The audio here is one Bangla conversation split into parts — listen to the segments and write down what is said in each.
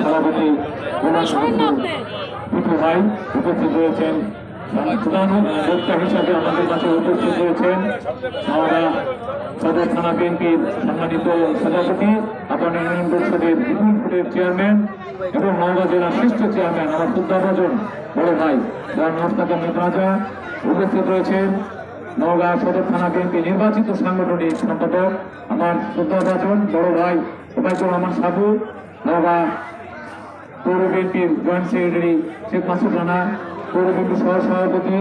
সভাপতি পিঠু ভাই উপস্থিত রয়েছেন। হিসাবে আমাদের কাছে উপস্থিত রয়েছেন আমরা সদর থানা বিএনপির সম্মানিত সভাপতি, আপান ইউনিয়ন পরিষদের বিপুল ফুটের চেয়ারম্যান এবং নওগাঁ জেলার চেয়ারম্যান আমার সুদ্দাভাজন বড় ভাই যার রাজা উপস্থিত রয়েছেন। নওগাঁ সদর থানা বিএনপি নির্বাচিত সাংগঠনিক সম্পাদক আমার শ্রদ্ধাভাজন বড় ভাই ওবায়দুর রহমান সাবু, নওগাঁ পৌর বিএনপির জয়েন্ট সেক্রেটারি শেখ মাসুদ রানা, পৌর বিএনপি সহ সভাপতি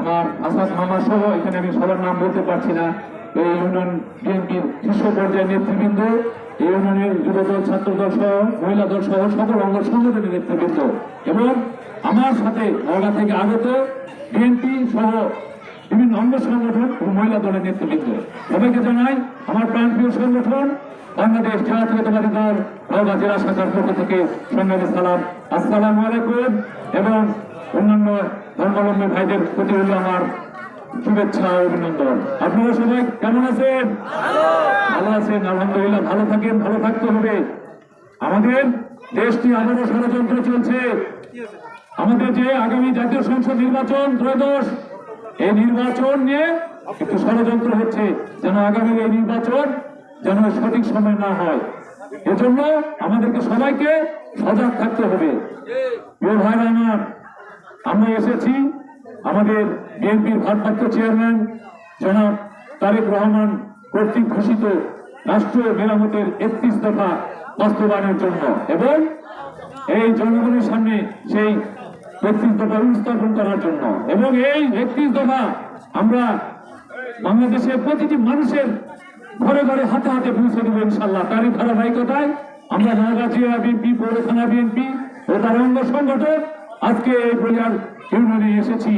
আমার আসাদ মামা সহ এখানে আমি সবার নাম বলতে পারছি না। এই ইউনিয়ন বিএনপির শীর্ষ পর্যায়ের নেতৃবৃন্দ, এই ইউনিয়নের যুবদল, ছাত্রদল সহ, মহিলা দল সহ সকল অঙ্গ সংগঠনের নেতৃবৃন্দ। এবং আমার সাথে নওগাঁ থেকে আগত বিএনপি সহ বিভিন্ন অঙ্গ সংগঠন ও মহিলা দলের নেতৃবৃন্দ। সবাইকে জানাই, আমার প্রাণপ্রিয় সংগঠন, বাংলাদেশ জাতীয়তাবাদী দল নওগাঁ জেলা শাখার পক্ষ থেকে সংগ্রামী সালাম। আসসালাম আলাইকুম এবং অন্যান্য ধর্মাবলম্বী ভাইদের প্রতি হল আমার শুভেচ্ছা অভিনন্দন। আপনারা সবাই কেমন আছেন? ভালো আছেন, আলহামদুলিল্লাহ, ভালো থাকেন, ভালো থাকতে হবে। আমাদের দেশটি আবারও ষড়যন্ত্র চলছে। আমাদের যে আগামী জাতীয় সংসদ নির্বাচন ত্রয়োদশ এই নির্বাচন নিয়ে একটু ষড়যন্ত্র হচ্ছে, যেন আগামী এই নির্বাচন যেন সঠিক সময় না হয়। এজন্য আমাদেরকে সবাইকে সজাগ থাকতে হবে। আমরা এসেছি আমাদের বিএনপির ভারপ্রাপ্ত চেয়ারম্যান জনাব তারেক রহমান কর্তৃক ঘোষিত রাষ্ট্রীয় মেরামতের একত্রিশ দফা বাস্তবায়নের জন্য। এবং এই জনগণের সামনে সেই একত্রিশ দফা উপস্থাপন করার জন্য। এবং এই একত্রিশ দফা আমরা বাংলাদেশের প্রতিটি মানুষের ঘরে ঘরে হাতে হাতে পৌঁছে দেবো ইনশাল্লাহ তারই ধারাবাহিকতায় আমরা নওগাঁ জেলা বিএনপি পৌর থানা বিএনপি ও তার অঙ্গ সংগঠন আজকে এই বলিয়ার ইউনিয়নে এসেছি।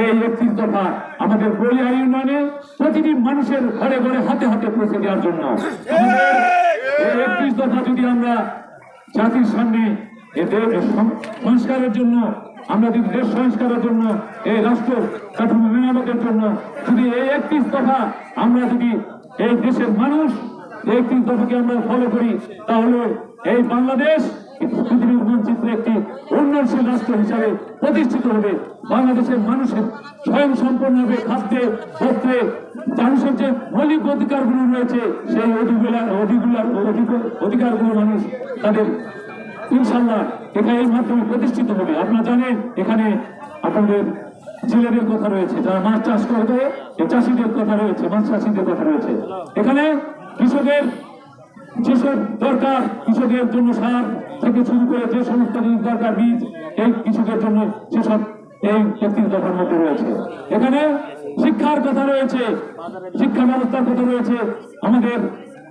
এই একত্রিশ দফা আমাদের বলিয়ার ইউনিয়নে প্রতিটি মানুষের ঘরে ঘরে হাতে হাতে পৌঁছে দেওয়ার জন্য। একত্রিশ দফা যদি আমরা জাতির সামনে এদের সংস্কারের জন্য আমরা যদি দেশ সংস্কারের জন্য, এই রাষ্ট্র কাঠামো মেরামতের জন্য যদি এই একত্রিশ দফা আমরা যদি এই দেশের মানুষ একত্রিশ দফাকে আমরা ফলো করি, তাহলে এই বাংলাদেশ পৃথিবীর মানচিত্রে একটি উন্নয়নশীল রাষ্ট্র হিসাবে প্রতিষ্ঠিত হবে। বাংলাদেশের মানুষের স্বয়ং সম্পূর্ণ হবে খাদ্যে বস্ত্রে মানুষের যে মৌলিক অধিকারগুলো রয়েছে, সেই অধিগুলা অধিগুলার অধিক- অধিকারগুলো মানুষ তাদের ইনশাল্লাহ এখানে এর মাধ্যমে প্রতিষ্ঠিত হবে। আপনারা জানেন, এখানে আপনাদের জেলেদের কথা রয়েছে। যারা মাছ চাষ করবে চাষিদের কথা রয়েছে, মাছ চাষিদের কথা রয়েছে। এখানে কৃষকের যেসব দরকার, কৃষকের জন্য সার থেকে শুরু করে যে সমস্ত জিনিস দরকার, বীজ, এই কৃষকের জন্য সেসব এই একত্রিশ দফার মধ্যে রয়েছে। এখানে শিক্ষার কথা রয়েছে, শিক্ষা ব্যবস্থার কথা রয়েছে। আমাদের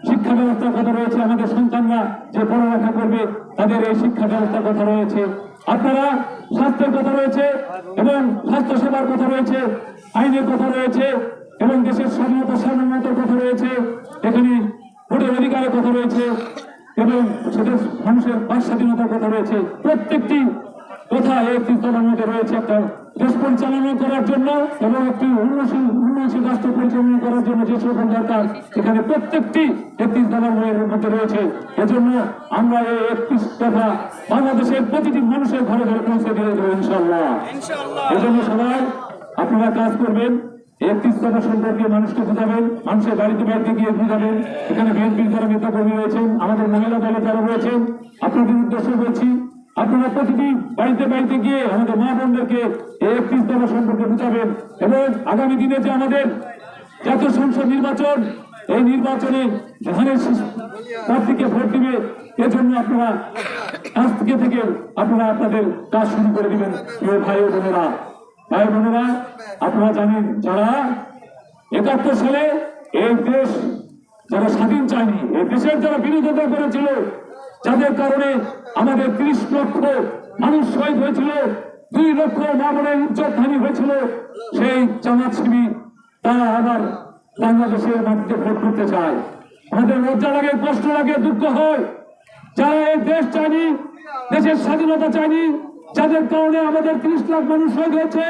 শিক্ষা ব্যবস্থার কথা রয়েছে, আমাদের সন্তানরা যে পড়ালেখা করবে, তাদের এই শিক্ষা ব্যবস্থার কথা রয়েছে। আপনারা স্বাস্থ্যের কথা রয়েছে এবং স্বাস্থ্য সেবার কথা রয়েছে, আইনের কথা রয়েছে এবং দেশের স্বাধীনতা স্বাধীনতার কথা রয়েছে, এখানে ভোটের অধিকারের কথা রয়েছে এবং সেটা মানুষের বাক স্বাধীনতার কথা রয়েছে। প্রত্যেকটি কথা এই তীর্থনার মধ্যে রয়েছে একটা দেশ পরিচালনা করার জন্য এবং একটি উন্নয়নশীল উন্নয়নশীল রাষ্ট্র পরিচালনা করার জন্য যে সকল দরকার এখানে প্রত্যেকটি একত্রিশ দফার মধ্যে রয়েছে। এজন্য আমরা এই একত্রিশ দফা বাংলাদেশের প্রতিটি মানুষের ঘরে ঘরে পৌঁছে দিয়ে দেবো ইনশাল্লাহ এজন্য সবাই আপনারা কাজ করবেন একত্রিশ দফা সম্পর্কে মানুষকে বুঝাবেন মানুষের বাড়িতে বাড়িতে গিয়ে বুঝাবেন। এখানে বিএনপির যারা নেতা কর্মী রয়েছেন আমাদের মহিলা দলে যারা রয়েছেন আপনাদের উদ্দেশ্য বলছি আপনারা প্রতিটি বাড়িতে বাড়িতে গিয়ে আমাদের মা বোনদেরকে একত্রিশ দফা সম্পর্কে বুঝাবেন এবং আগামী দিনে যে আমাদের জাতীয় সংসদ নির্বাচন, এই নির্বাচনে ধানের প্রার্থীকে ভোট দিবে, এজন্য আপনারা আজ থেকে থেকে আপনারা আপনাদের কাজ শুরু করে দিবেন। প্রিয় ভাই ও বোনেরা, ভাই বোনেরা, আপনারা জানেন যারা একাত্তর সালে এই দেশ যারা স্বাধীন চায়নি, এই দেশের যারা বিরোধিতা করেছিল যাদের কারণে আমাদের ত্রিশ লক্ষ মানুষ শহীদ হয়েছিল, দুই লক্ষ মামনের ইজ্জত হানি হয়েছিল, সেই জামাত শিবির তারা আবার বাংলাদেশের মাটিতে ভোট করতে চায়। আমাদের লজ্জা লাগে, কষ্ট লাগে, দুঃখ হয়। যারা এই দেশ চায়নি, দেশের স্বাধীনতা চায়নি, যাদের কারণে আমাদের ত্রিশ লাখ মানুষ শহীদ হয়েছে,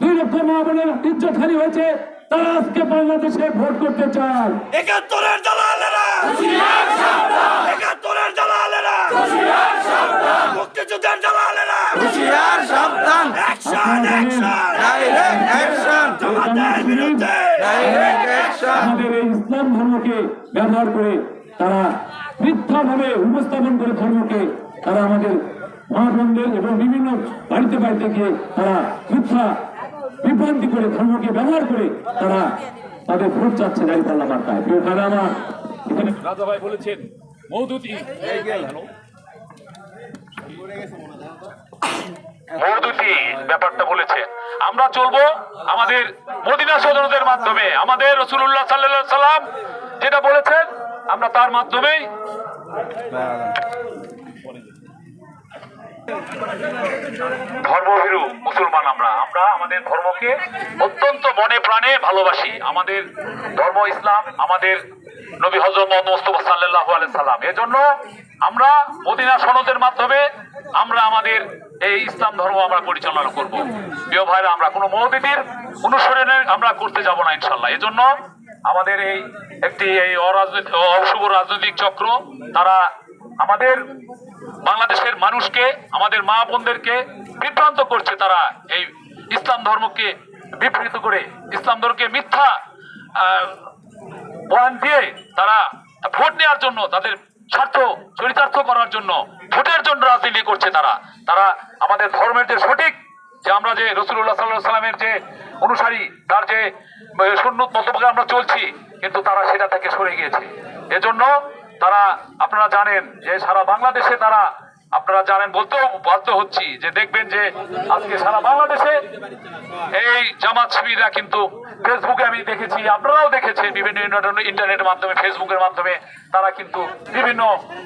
দুই লক্ষ মা বোনের ইজ্জত হানি হয়েছে, তারা আজকে বাংলাদেশে ভোট করতে চায়। একাত্তরের দালালেরা একাত্তরের দালালেরা মুক্তিযুদ্ধের দালালেরা হুঁশিয়ার সাবধান। অ্যাকশন অ্যাকশন ডাইরেক্ট অ্যাকশন জামাতের বিরুদ্ধে। ডাইরেক্ট অ্যাকশন আমাদের ইসলাম ধর্মকে ব্যবহার করে তারা মিথ্যাভাবে উপস্থাপন করে ধর্মকে তারা আমাদের মা এবং বিভিন্ন বাড়িতে বাড়িতে গিয়ে তারা মিথ্যা বিভ্রান্তি করে ধর্মকে ব্যবহার করে তারা তাদের ভোট চাচ্ছে দাঁড়িয়ে পাল্লা প্রিয় ভাইরা আমার এখানে রাজা ভাই বলেছেন মৌদুদি মৌদুদি ব্যাপারটা বলেছে। আমরা চলবো আমাদের মদিনা সদরদের মাধ্যমে। আমাদের রসুল্লাহ সাল্লাহ সাল্লাম যেটা বলেছেন, আমরা তার মাধ্যমেই ধর্মভীরু মুসলমান আমরা। আমরা আমাদের ধর্মকে অত্যন্ত মনে প্রাণে ভালোবাসি। আমাদের ধর্ম ইসলাম, আমাদের নবী হজরত মোস্তফা সাল্লাহ সাল্লাম। এজন্য আমরা মদিনা সনদের মাধ্যমে আমরা আমাদের এই ইসলাম ধর্ম আমরা পরিচালনা করব। প্রিয় ভাইরা, আমরা কোনো মহদিদির অনুসরণে আমরা করতে যাব না ইনশাল্লাহ এজন্য আমাদের এই একটি এই অরাজনৈতিক অশুভ রাজনৈতিক চক্র, তারা আমাদের বাংলাদেশের মানুষকে, আমাদের মা বোনদেরকে বিভ্রান্ত করছে। তারা এই ইসলাম ধর্মকে বিবৃত করে, ইসলাম ধর্মকে মিথ্যা বয়ান দিয়ে তারা ভোট নেওয়ার জন্য, তাদের স্বার্থ চরিতার্থ করার জন্য ভোটের জন্য রাজনীতি করছে তারা। তারা আমাদের ধর্মের যে সঠিক, যে আমরা যে রসুল্লাহ সাল্লাহ সাল্লামের যে অনুসারী, তার যে সুন্নত মতবাকে আমরা চলছি, কিন্তু তারা সেটা থেকে সরে গিয়েছে। এজন্য তারা, আপনারা জানেন যে সারা বাংলাদেশে তারা আপনারা জানেন বলতেও বাধ্য হচ্ছি যে দেখবেন যে আজকে সারা বাংলাদেশে এই জামাত শিবিরা কিন্তু ফেসবুকে আমি দেখেছি, আপনারাও দেখেছেন বিভিন্ন ইন্টারনেটের মাধ্যমে, ফেসবুকের মাধ্যমে তারা কিন্তু বিভিন্ন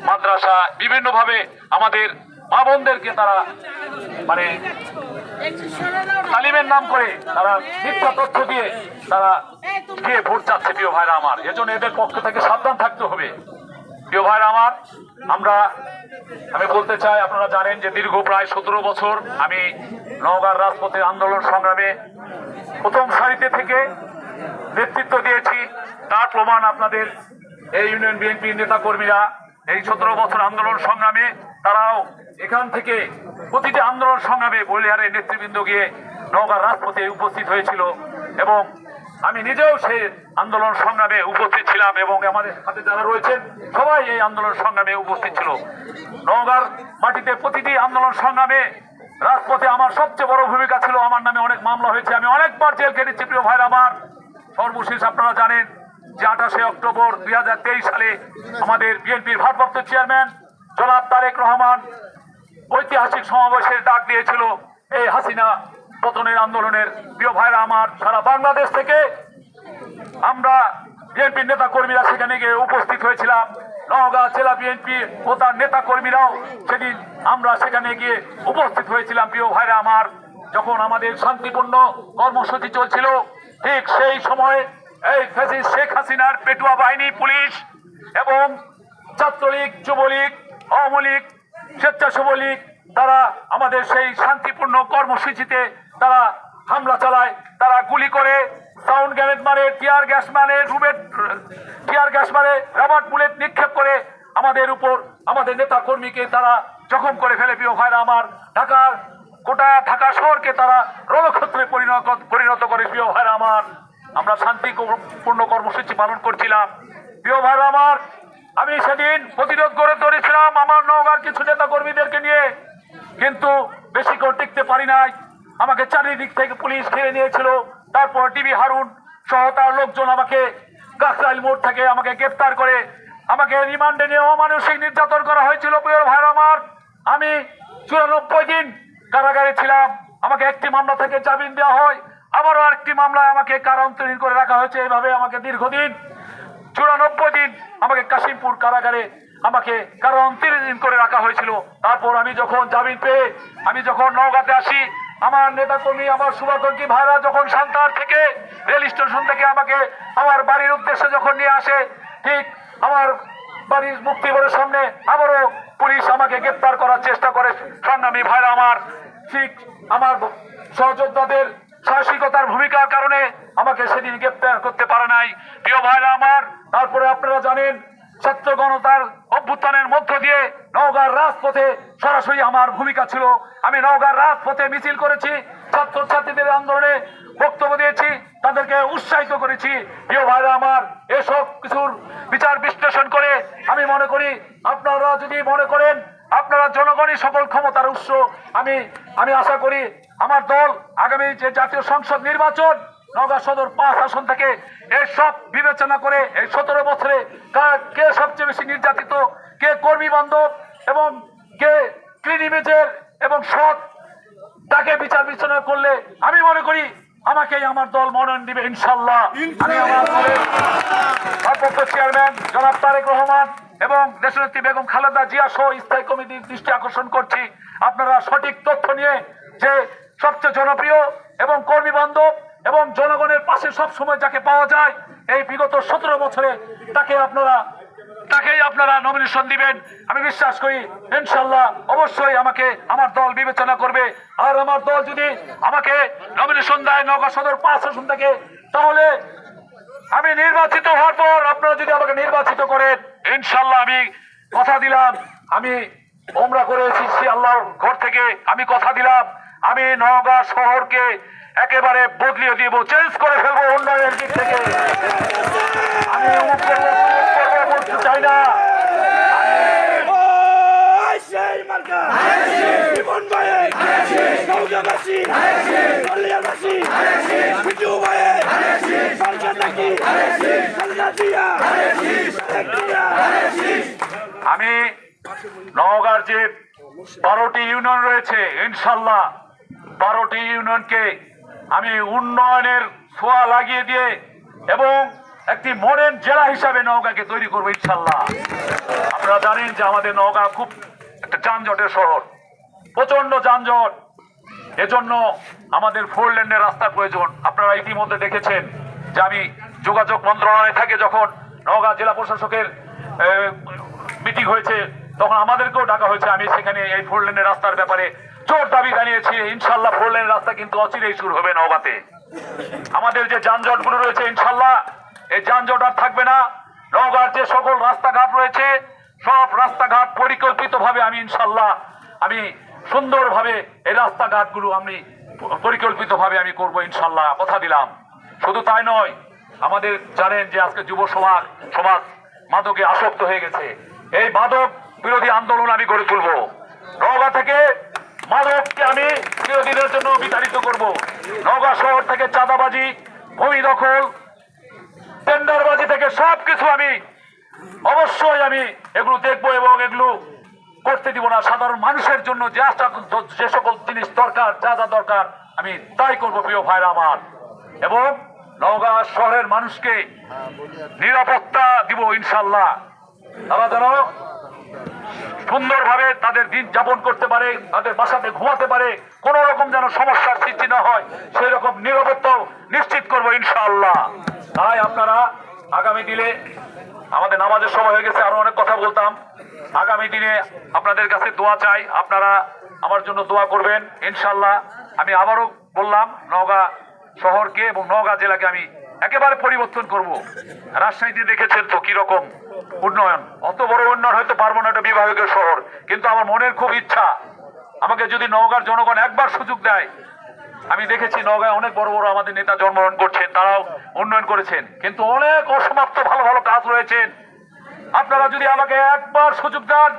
মাদ্রাসা, বিভিন্নভাবে আমাদের মা বোনদেরকে তারা মানে তালিমের নাম করে তারা মিথ্যা তথ্য দিয়ে তারা গিয়ে ভোট চাচ্ছে, প্রিয় ভাইরা আমার। এজন্য এদের পক্ষ থেকে সাবধান থাকতে হবে। প্রিয় ভাইরা আমার, আমরা, আমি বলতে চাই, আপনারা জানেন যে দীর্ঘ প্রায় সতেরো বছর আমি নওগাঁর রাজপথে আন্দোলন সংগ্রামে প্রথম সারিতে থেকে নেতৃত্ব দিয়েছি। তার প্রমাণ আপনাদের এই ইউনিয়ন বিএনপির নেতা কর্মীরা এই সতেরো বছর আন্দোলন সংগ্রামে, তারাও এখান থেকে প্রতিটি আন্দোলন সংগ্রামে বলিহারের নেতৃবৃন্দ গিয়ে নওগাঁর রাজপথে উপস্থিত হয়েছিল এবং আমি নিজেও সেই আন্দোলন সংগ্রামে উপস্থিত ছিলাম এবং আমাদের সাথে যারা রয়েছেন, সবাই এই আন্দোলন সংগ্রামে উপস্থিত ছিল। নওগাঁর মাটিতে প্রতিটি আন্দোলন সংগ্রামে রাজপথে আমার সবচেয়ে বড় ভূমিকা ছিল। আমার নামে অনেক মামলা হয়েছে। আমি অনেকবার জেল কেটেছি প্রিয় ভাইরা আমার। সর্বশেষ আপনারা জানেন যে আঠাশে অক্টোবর দুই হাজার তেইশ সালে আমাদের বিএনপির ভারপ্রাপ্ত চেয়ারম্যান জনাব তারেক রহমান ঐতিহাসিক সমাবেশের ডাক দিয়েছিল, এই হাসিনা পতনের আন্দোলনের প্রিয় ভাইরা আমার, সারা বাংলাদেশ থেকে আমরা বিএনপির নেতা কর্মীরা সেখানে গিয়ে উপস্থিত হয়েছিলাম। নওগাঁ জেলা বিএনপি ও তার নেতা কর্মীরাও সেদিন আমরা সেখানে গিয়ে উপস্থিত হয়েছিলাম, প্রিয় ভাইরা আমার। যখন আমাদের শান্তিপূর্ণ কর্মসূচি চলছিল, ঠিক সেই সময়ে এই শেখ হাসিনার পেটুয়া বাহিনী, পুলিশ এবং ছাত্রলীগ, যুবলীগ, আওয়ামী লীগ, স্বেচ্ছাসেবক লীগ, তারা আমাদের সেই শান্তিপূর্ণ কর্মসূচিতে তারা হামলা চালায়, তারা গুলি করে সাউন্ড গ্যানেট মারে টিয়ার গ্যাস মারে রুবেট টিয়ার গ্যাস মারে রাবার বুলেট নিক্ষেপ করে আমাদের উপর, আমাদের নেতা কর্মীকে তারা জখম করে ফেলে। প্রিয় ভাইরা আমার, ঢাকার গোটা ঢাকা শহরকে তারা রণক্ষেত্রে পরিণত পরিণত করে। প্রিয় ভাইরা আমার, আমরা শান্তিপূর্ণ কর্মসূচি পালন করছিলাম। প্রিয় ভাইরা আমার, আমি সেদিন প্রতিরোধ গড়ে ধরেছিলাম আমার নওগাঁর কিছু নেতা কর্মীদেরকে নিয়ে, কিন্তু বেশিক্ষণ টিকতে পারি নাই। আমাকে চারিদিক থেকে পুলিশ ঘিরে নিয়েছিল। তারপর টিভি হারুন সহ তার লোকজন আমাকে কাকরাইল মোড় থেকে আমাকে গ্রেপ্তার করে। আমাকে রিমান্ডে নিয়ে অমানসিক নির্যাতন করা হয়েছিল, প্রিয় ভাইয়ের আমার। আমি চুরানব্বই দিন কারাগারে ছিলাম। আমাকে একটি মামলা থেকে জামিন দেওয়া হয়। আবারও আরেকটি মামলায় আমাকে কারান্তরীণ করে রাখা হয়েছে। এইভাবে আমাকে দীর্ঘদিন, চুরানব্বই দিন আমাকে কাশিমপুর কারাগারে আমাকে কারান্তরীণ করে রাখা হয়েছিল। তারপর আমি যখন জামিন পেয়ে, আমি যখন নওগাঁতে আসি আমার নেতাকর্মী, আমার শুভাকাঙ্ক্ষী ভাইরা যখন সান্তার থেকে রেল স্টেশন থেকে আমাকে আমার বাড়ির উদ্দেশ্যে যখন নিয়ে আসে, ঠিক আমার বাড়ির মুক্তিবরের সামনে আবারও পুলিশ আমাকে গ্রেপ্তার করার চেষ্টা করে। সংগ্রামী ভাইরা আমার, ঠিক আমার সহযোদ্ধাদের সাহসিকতার ভূমিকার কারণে আমাকে সেদিন গ্রেপ্তার করতে পারে নাই। প্রিয় ভাইরা আমার, তারপরে আপনারা জানেন ছাত্র গণতার অভ্যুত্থানের মধ্য দিয়ে নওগাঁর রাজপথে সরাসরি আমার ভূমিকা ছিল। আমি নওগাঁর রাজপথে মিছিল করেছি ছাত্র ছাত্রীদের আন্দোলনে বক্তব্য দিয়েছি, তাদেরকে উৎসাহিত করেছি। প্রিয় ভাইরা আমার, এসব কিছুর বিচার বিশ্লেষণ করে আমি মনে করি, আপনারা যদি মনে করেন, আপনারা জনগণই সকল ক্ষমতার উৎস। আমি আমি আশা করি, আমার দল আগামী যে জাতীয় সংসদ নির্বাচন নগা সদর পাঁচ আসন থেকে এই সব বিবেচনা করে এই সতেরো বছরে কার কে সবচেয়ে বেশি নির্যাতিত, কে কর্মী বান্ধব এবং কে ক্লিনিমেজের এবং সৎ, তাকে বিচার বিবেচনা করলে আমি মনে করি আমাকেই আমার দল মনোনয়ন দিবে ইনশাল্লাহ। চেয়ারম্যান জনাব তারেক রহমান এবং দেশনেত্রী বেগম খালেদা জিয়া সহ স্থায়ী কমিটির দৃষ্টি আকর্ষণ করছি। আপনারা সঠিক তথ্য নিয়ে যে সবচেয়ে জনপ্রিয় এবং কর্মী বান্ধব এবং জনগণের পাশে সব সময় যাকে পাওয়া যায়, এই বিগত সতেরো বছরে তাকে আপনারা তাকেই আপনারা নমিনেশন দিবেন। আমি বিশ্বাস করি, ইনশাল্লাহ অবশ্যই আমাকে আমার দল বিবেচনা করবে। আর আমার দল যদি আমাকে নমিনেশন দেয় নগর সদর পাঁচ আসন থেকে, তাহলে আমি নির্বাচিত হওয়ার পর আপনারা যদি আমাকে নির্বাচিত করেন, ইনশাল্লাহ আমি কথা দিলাম। আমি ওমরা করে এসেছি আল্লাহর ঘর থেকে আমি কথা দিলাম। আমি নওগাঁ শহরকে একেবারে বদলিয়ে দিব চেঞ্জ করে ফেলব উন্নয়নের দিক থেকে। আমি বলতে চাই না। আমি নওগাঁর যে বারোটি ইউনিয়ন রয়েছে ইনশাল্লাহ বারোটি ইউনিয়নকে আমি উন্নয়নের ছোঁয়া লাগিয়ে দিয়ে এবং একটি মডার্ন জেলা হিসাবে নওগাঁকে তৈরি করব ইনশাল্লাহ। আপনারা জানেন যে আমাদের নওগাঁ খুব একটা যানজটের শহর প্রচণ্ড যানজট। এজন্য আমাদের ফোর লেনের রাস্তার প্রয়োজন। আপনারা ইতিমধ্যে দেখেছেন যে আমি যোগাযোগ মন্ত্রণালয়ে থাকে যখন নওগাঁ জেলা প্রশাসকের মিটিং হয়েছে, তখন আমাদেরকেও ডাকা হয়েছে, আমি সেখানে এই ফোর লেনের রাস্তার ব্যাপারে জোর দাবি জানিয়েছি, ইনশাল্লাহ ফোর লেনের রাস্তা কিন্তু অচিরেই শুরু হবে নওগাঁতে। আমাদের যে যানজটগুলো রয়েছে, ইনশাল্লাহ এই যানজট আর থাকবে না। নওগাঁর যে সকল রাস্তাঘাট রয়েছে, সব রাস্তাঘাট পরিকল্পিতভাবে আমি ইনশাল্লাহ আমি সুন্দরভাবে এই রাস্তাঘাটগুলো আমি পরিকল্পিতভাবে আমি করব ইনশাল্লাহ, কথা দিলাম। শুধু তাই নয়, আমাদের জানেন যে আজকে যুব সমাজ সমাজ মাদকে আসক্ত হয়ে গেছে। এই মাদক বিরোধী আন্দোলন আমি গড়ে তুলব। নওগাঁ থেকে মাদককে আমি বিরোধীদের জন্য বিতাড়িত করব। নওগাঁ শহর থেকে চাঁদাবাজি, ভূমি দখল, টেন্ডারবাজি থেকে সব কিছু আমি অবশ্যই আমি এগুলো দেখব এবং এগুলো করতে দিব না। সাধারণ মানুষের জন্য যে যে সকল জিনিস দরকার, যা যা দরকার, আমি তাই করব প্রিয় ভাইরা আমার। এবং নওগাঁ শহরের মানুষকে নিরাপত্তা দিব ইনশাল্লাহ তারা যেন সুন্দরভাবে তাদের দিন যাপন করতে পারে, তাদের বাসাতে ঘুমাতে পারে, কোন রকম যেন সমস্যার সৃষ্টি না হয়, সেই রকম নিরাপত্তাও নিশ্চিত করব ইনশাআল্লাহ। তাই আপনারা আগামী দিনে আমাদের নামাজের সময় হয়ে গেছে, আরও অনেক কথা বলতাম। আগামী দিনে আপনাদের কাছে দোয়া চাই, আপনারা আমার জন্য দোয়া করবেন ইনশাল্লাহ আমি আবারও বললাম, নওগাঁ শহরকে এবং নওগাঁ জেলাকে আমি একেবারে পরিবর্তন করব। রাজশাহীতে দেখেছেন তো কীরকম উন্নয়ন। অত বড় উন্নয়ন হয়তো পারব না একটা বিভাগীয় শহর, কিন্তু আমার মনের খুব ইচ্ছা। আমাকে যদি নওগাঁর জনগণ একবার সুযোগ দেয়, আমি দেখেছি নওগাঁয় অনেক বড় বড় আমাদের নেতা জন্মগ্রহণ করছেন, তারাও উন্নয়ন করেছেন, কিন্তু অনেক অসমাপ্ত ভালো ভালো কাজ রয়েছেন। আপনারা যদি আমাকে একবার সুযোগ দেন,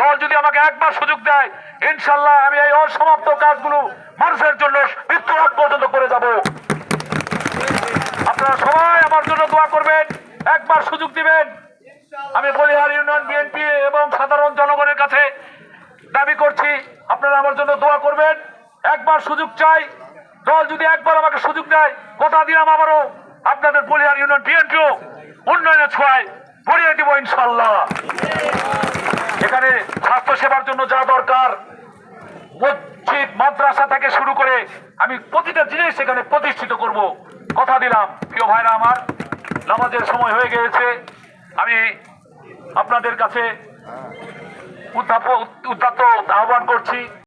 দল যদি আমাকে একবার সুযোগ দেয়, ইনশাল্লাহ আমি এই অসমাপ্ত কাজগুলো মানুষের জন্য মৃত্যু পর্যন্ত করে যাব। আপনারা সবাই আমার জন্য দোয়া করবেন, একবার সুযোগ দিবেন। আমি বলিহার ইউনিয়ন বিএনপি এবং সাধারণ জনগণের কাছে দাবি করছি, আপনারা আমার জন্য দোয়া করবেন। একবার সুযোগ চাই, দল যদি একবার আমাকে সুযোগ দেয়, কথা দিলাম আবারও, আপনাদের বলিহার ইউনিয়ন বিএনপিও উন্নয়নের ছোঁয়ায় ভরিয়ে দিব ইনশাল্লাহ। এখানে স্বাস্থ্য সেবার জন্য যা দরকার, মসজিদ, মাদ্রাসা থেকে শুরু করে আমি প্রতিটা জিনিস সেখানে প্রতিষ্ঠিত করব। কথা দিলাম, প্রিয় ভাইরা আমার, নামাজের সময় হয়ে গিয়েছে। আমি আপনাদের কাছে উদ্যাপ উদ্যাত্ত আহ্বান করছি।